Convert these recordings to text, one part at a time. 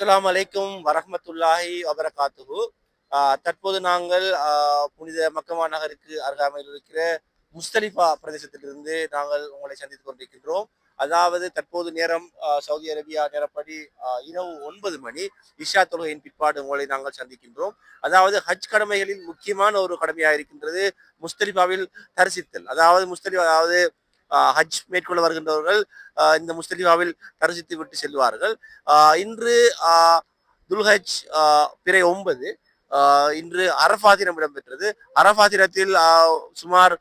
அஸ்லாம் அலைக்கும் வரஹமத்துல்லாஹி வபரகாத்துகு தற்போது நாங்கள் புனித மக்கமா நகருக்கு அருகாமையில் இருக்கிற முஸ்தலிஃபா பிரதேசத்திலிருந்து நாங்கள் உங்களை சந்தித்துக் கொண்டிருக்கின்றோம். அதாவது தற்போது நேரம் சவுதி அரேபியா நேரப்படி இரவு ஒன்பது மணி. இஷா தொழுகையின் பிற்பாடு உங்களை நாங்கள் சந்திக்கின்றோம். அதாவது ஹஜ் கடமைகளில் முக்கியமான ஒரு கடமையாக இருக்கின்றது முஸ்தலிஃபாவில் தரிசித்தல். அதாவது முஸ்தலிஃபா அதாவது ஹஜ் மேற்கொள்ள வருகின்றவர்கள் இந்த முஸ்தலிஃபாவில் தரிசித்து விட்டு செல்வார்கள். இன்று துல்ஹஜ் பிறை ஒன்பது இன்று அரஃபா தினம் இடம்பெற்றது. அரஃபா தினத்தில் சுமார்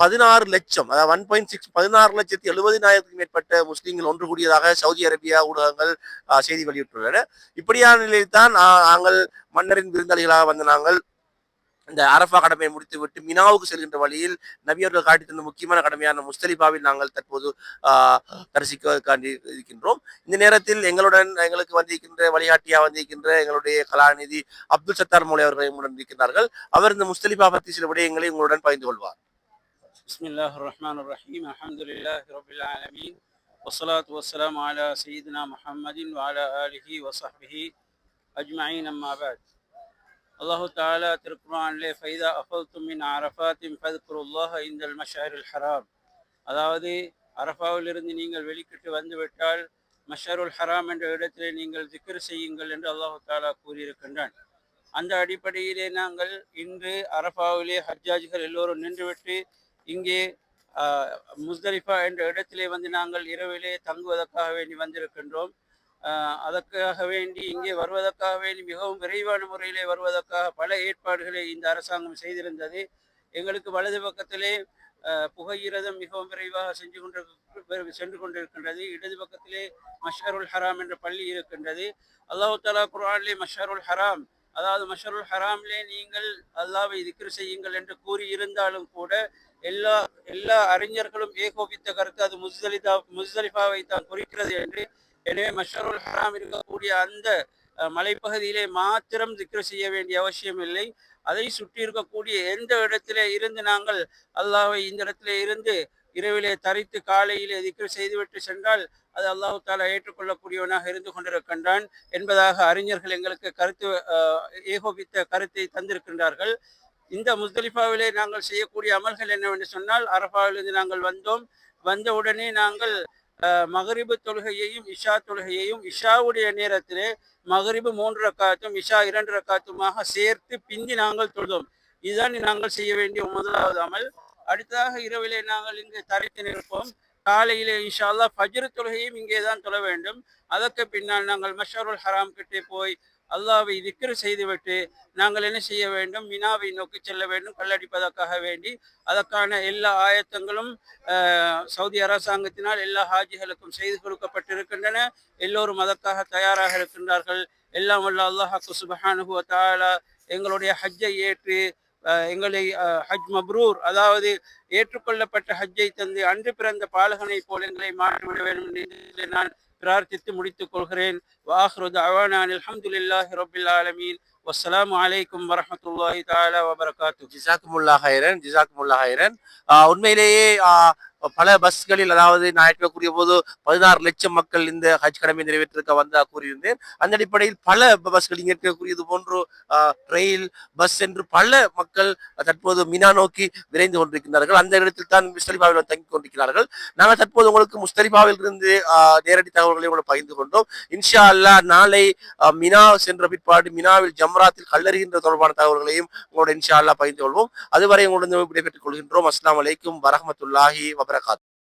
பதினாறு லட்சம் அதாவது ஒன் பாயிண்ட் சிக்ஸ் பதினாறு லட்சத்தி எழுபதினாயிரத்துக்கும் மேற்பட்ட முஸ்லீம்கள் ஒன்று கூடியதாக சவுதி அரேபியா ஊடகங்கள் செய்தி வெளியிட்டுள்ளன. இப்படியான நிலையில்தான் நாங்கள் மன்னரின் விருந்தாளிகளாக வந்த நாங்கள் இந்த அரஃபா கடமையை முடித்துவிட்டு மினாவுக்கு செல்கின்ற வழியில் நபியவர்கள் காட்டி தந்த முக்கியமான கடமையான முஸ்தலிஃபாவில் நாங்கள் தற்போது ஆஹ் தரிசிக்காண்டி இருக்கின்றோம் இந்த நேரத்தில் எங்களுடன் எங்களுக்கு வந்திருக்கின்ற வழிகாட்டியா வந்திருக்கின்ற எங்களுடைய கலாநிதி அப்துல் சத்தார் மோலி அவர்கள் எங்களுடன் இருக்கின்றார்கள் அவர் இந்த முஸ்தலிஃபா பற்றி சில விடயங்களை உங்களுடன் பகிர்ந்து கொள்வார் بسم الله الرحمن الرحيم الحمد لله رب العالمين والصلاة والسلام على سيدنا محمد وعلى آله وصحبه أجمعين أما بعد அல்லாஹு தாலா திருக்குரான்லே ஃபைதா அஃபல் துமின் அரஃபா திம் ஃபதுக்குருல்லாஹ் இந்தல் மஷாரில் ஹராம். அதாவது அரஃபாவிலிருந்து நீங்கள் வெளிக்கிட்டு வந்துவிட்டால் மஷருல் ஹராம் என்ற இடத்திலே நீங்கள் திக்ர் செய்யுங்கள் என்று அல்லாஹு தாலா கூறியிருக்கின்றான். அந்த அடிப்படையிலே நாங்கள் இன்று அரஃபாவிலே ஹஜ்ஜாஜிகள் எல்லோரும் நின்றுவிட்டு இங்கே முஸ்தலிஃபா என்ற இடத்திலே வந்து நாங்கள் இரவிலே தங்குவதற்காக வேண்டி வந்திருக்கின்றோம். அதற்காக வேண்டி இங்கே வருவதற்காக வேண்டி மிகவும் விரைவான முறையிலே வருவதற்காக பல ஏற்பாடுகளை இந்த அரசாங்கம் செய்திருந்தது. எங்களுக்கு வலது பக்கத்திலே புகையிரதம் மிகவும் விரைவாக செஞ்சு கொண்டு சென்று கொண்டிருக்கின்றது. இடது பக்கத்திலே மஷருல் ஹராம் என்ற பள்ளி இருக்கின்றது. அல்லாஹு தலா குர்ஆனிலே மஷருல் ஹராம் அதாவது மஷருல் ஹராம்லே நீங்கள் அல்லாவை திக்ரு செய்யுங்கள் என்று கூறியிருந்தாலும் கூட எல்லா எல்லா அறிஞர்களும் ஏகோபித்த கருத்து அது முஸ்தலிதா முஸ்தலிஃபாவை தான் குறிக்கிறது என்று எனவே மஷருல் ஹராம் இருக்கக்கூடிய அந்த மலைப்பகுதியிலே மாத்திரம் திக்ர செய்ய வேண்டிய அவசியம் இல்லை. அதை சுற்றி இருக்கக்கூடிய எந்த இடத்திலே இருந்து நாங்கள் அல்லாவை இந்த இடத்திலே இருந்து இரவிலே தரித்து காலையிலே திக்ர செய்துவிட்டு சென்றால் அது அல்லாஹு தாலா ஏற்றுக்கொள்ளக்கூடியவனாக இருந்து கொண்டிருக்கின்றான் என்பதாக அறிஞர்கள் எங்களுக்கு கருத்து ஏகோபித்த கருத்தை தந்திருக்கின்றார்கள். இந்த முஸ்தலிஃபாவிலே நாங்கள் செய்யக்கூடிய அமல்கள் என்னவென்று சொன்னால் அரஃபாவிலிருந்து நாங்கள் வந்தோம். வந்த உடனே நாங்கள் மகரிபு தொழுகையையும் இஷா தொழுகையையும் இஷாவுடைய நேரத்திலே மகரிபு மூன்று ரக்காத்தும் இஷா இரண்டு ரக்காத்துமாக சேர்த்து பிந்தி நாங்கள் தொழுதோம். இதுதான் நாங்கள் செய்ய வேண்டிய முதலாவது அமல். அடுத்ததாக இரவிலே நாங்கள் இங்கு தரைத்து நிற்போம். காலையிலே இன்ஷா அல்லாஹ் தொழுகையும் இங்கே தான் தொழ வேண்டும். அதற்கு பின்னால் நாங்கள் மஷருல் ஹராம் கிட்டே போய் அல்லாவை திக்ரு செய்துவிட்டு நாங்கள் என்ன செய்ய வேண்டும்? மினாவை நோக்கி செல்ல வேண்டும் கல்லடிப்பதற்காக வேண்டி. அதற்கான எல்லா ஆயத்தங்களும் சவுதி அரசாங்கத்தினால் எல்லா ஹாஜிகளுக்கும் செய்து கொடுக்கப்பட்டிருக்கின்றன. எல்லோரும் அதற்காக தயாராக இருக்கின்றார்கள். எல்லாம் வல்ல அல்லாஹாக்கு சுபஹானுஹு வ எங்களுடைய ஹஜ்ஜை ஏற்று எங்களை ஹஜ் மப்ரூர் அதாவது ஏற்றுக்கொள்ளப்பட்ட ஹஜ்ஜை தந்து அன்று பிறந்த பாலகனை போல் எங்களை மாற்றிவிட வேண்டும் என்று நான் பிரார்த்தித்து முடித்துக் கொள்கிறேன் வாஹ்ரு தவானான் அல்ஹம்துலில்லாஹி ரப்பில் ஆலமீன் வஸ்ஸலாமு அலைக்கும் வரஹ்மத்துல்லாஹி தஆலா வபரகாத்துஹு ஜிசாக்குமுல்லா ஹைரன் ஜிசாக்குமுல்லா ஹைரன் ஆஹ் உண்மையிலேயே ஆஹ் பல பஸ்களில் அதாவது நான் ஏற்கனவே கூறிய போது பதினாறு லட்சம் மக்கள் இந்த ஹஜ் கடமை நிறைவேற்றிருக்க வந்தா கூறியிருந்தேன். அந்த அடிப்படையில் பல பஸ்கள் இங்கே இருக்கக்கூடியது போன்று ரயில் பஸ் என்று பல மக்கள் தற்போது மினா நோக்கி விரைந்து கொண்டிருக்கிறார்கள் அந்த இடத்தில் தான் முஸ்தலிபாவில் தங்கி கொண்டிருக்கிறார்கள். நாங்கள் தற்போது உங்களுக்கு முஸ்தலிபாவில் இருந்து ஆஹ் நேரடி தகவல்களை உங்களுக்கு பகிர்ந்து கொண்டோம். இன்ஷா அல்லாஹ் நாளை மினா சென்ற பிற்பாடு மினாவில் ஜம்ராத்தில் கல்லறிகின்ற தொடர்பான தகவல்களையும் உங்களோட இன்ஷா அல்லாஹ் பகிர்ந்து கொள்வோம். அதுவரை உங்களுடன் விடைபெற்றுக் கொள்கின்றோம். அஸ்ஸலாமு அலைக்கும் வரஹ்மத்துல்லாஹி برکاتہ